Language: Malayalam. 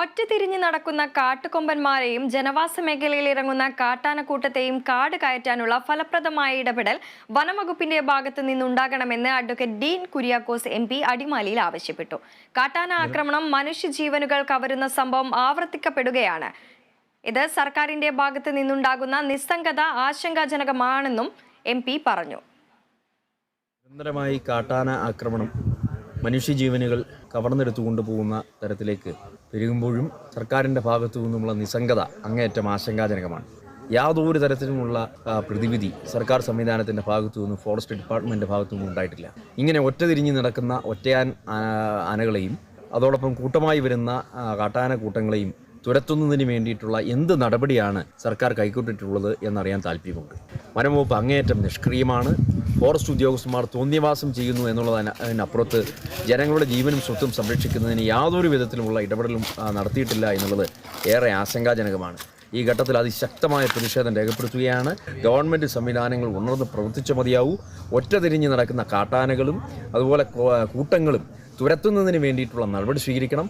ഒറ്റതിരിഞ്ഞ് നടക്കുന്ന കാട്ടുകൊമ്പന്മാരെയും ജനവാസ മേഖലയിൽ ഇറങ്ങുന്ന കാട്ടാനക്കൂട്ടത്തെയും കാട് കയറ്റാനുള്ള ഫലപ്രദമായ ഇടപെടൽ വനംവകുപ്പിന്റെ ഭാഗത്ത് നിന്നുണ്ടാകണമെന്ന് advocate Dean Kuriakose M P അടിമാലിയിൽ ആവശ്യപ്പെട്ടു. കാട്ടാന ആക്രമണം മനുഷ്യജീവനുകൾ കവരുന്ന സംഭവം ആവർത്തിക്കപ്പെടുകയാണ്. ഇത് സർക്കാരിന്റെ ഭാഗത്ത് നിന്നുണ്ടാകുന്ന നിസ്സംഗത ആശങ്കാജനകമാണെന്നും എം പി പറഞ്ഞു. നിരന്തരമായി കാട്ടാന ആക്രമണം മനുഷ്യജീവനുകൾ കവർന്നെടുത്തുകൊണ്ട് പോകുന്ന തരത്തിലേക്ക് പെരുകുമ്പോഴും സർക്കാരിന്റെ ഭാഗത്തു നിന്നുമുള്ള നിസ്സംഗത അങ്ങേയറ്റം ആശങ്കാജനകമാണ്. യാതൊരു തരത്തിലുമുള്ള പ്രതിവിധി സർക്കാർ സംവിധാനത്തിന്റെ ഭാഗത്തു നിന്നും ഫോറസ്റ്റ് ഡിപ്പാർട്ട്മെന്റിന്റെ ഭാഗത്തു നിന്നും ഉണ്ടായിട്ടില്ല. ഇങ്ങനെ ഒറ്റ തിരിഞ്ഞ് നടക്കുന്ന ഒറ്റയാൻ ആനകളെയും അതോടൊപ്പം കൂട്ടമായി വരുന്ന കാട്ടാന കൂട്ടങ്ങളെയും തുരത്തുന്നതിന് വേണ്ടിയിട്ടുള്ള എന്ത് നടപടിയാണ് സർക്കാർ കൈക്കൊണ്ടിട്ടുള്ളത് എന്നറിയാൻ താല്പര്യമുണ്ട്. വനംവകുപ്പ് അങ്ങേയറ്റം നിഷ്ക്രിയമാണ്. ഫോറസ്റ്റ് ഉദ്യോഗസ്ഥന്മാർ തോന്നിയവാസം ചെയ്യുന്നു എന്നുള്ളതിന് അതിനപ്പുറത്ത്. ജനങ്ങളുടെ ജീവനും സ്വത്തും സംരക്ഷിക്കുന്നതിന് യാതൊരു വിധത്തിലുമുള്ള ഇടപെടലും നടത്തിയിട്ടില്ല എന്നുള്ളത് ഏറെ ആശങ്കാജനകമാണ്. ഈ ഘട്ടത്തിൽ അതിശക്തമായ പ്രതിഷേധം രേഖപ്പെടുത്തുകയാണ്. ഗവൺമെന്റ് സംവിധാനങ്ങൾ ഉണർന്ന് പ്രവർത്തിച്ച മതിയാവൂ. ഒറ്റ തിരിഞ്ഞ് നടക്കുന്ന കാട്ടാനകളും അതുപോലെ കൂട്ടങ്ങളും തുരത്തുന്നതിന് വേണ്ടിയിട്ടുള്ള നടപടി സ്വീകരിക്കണം.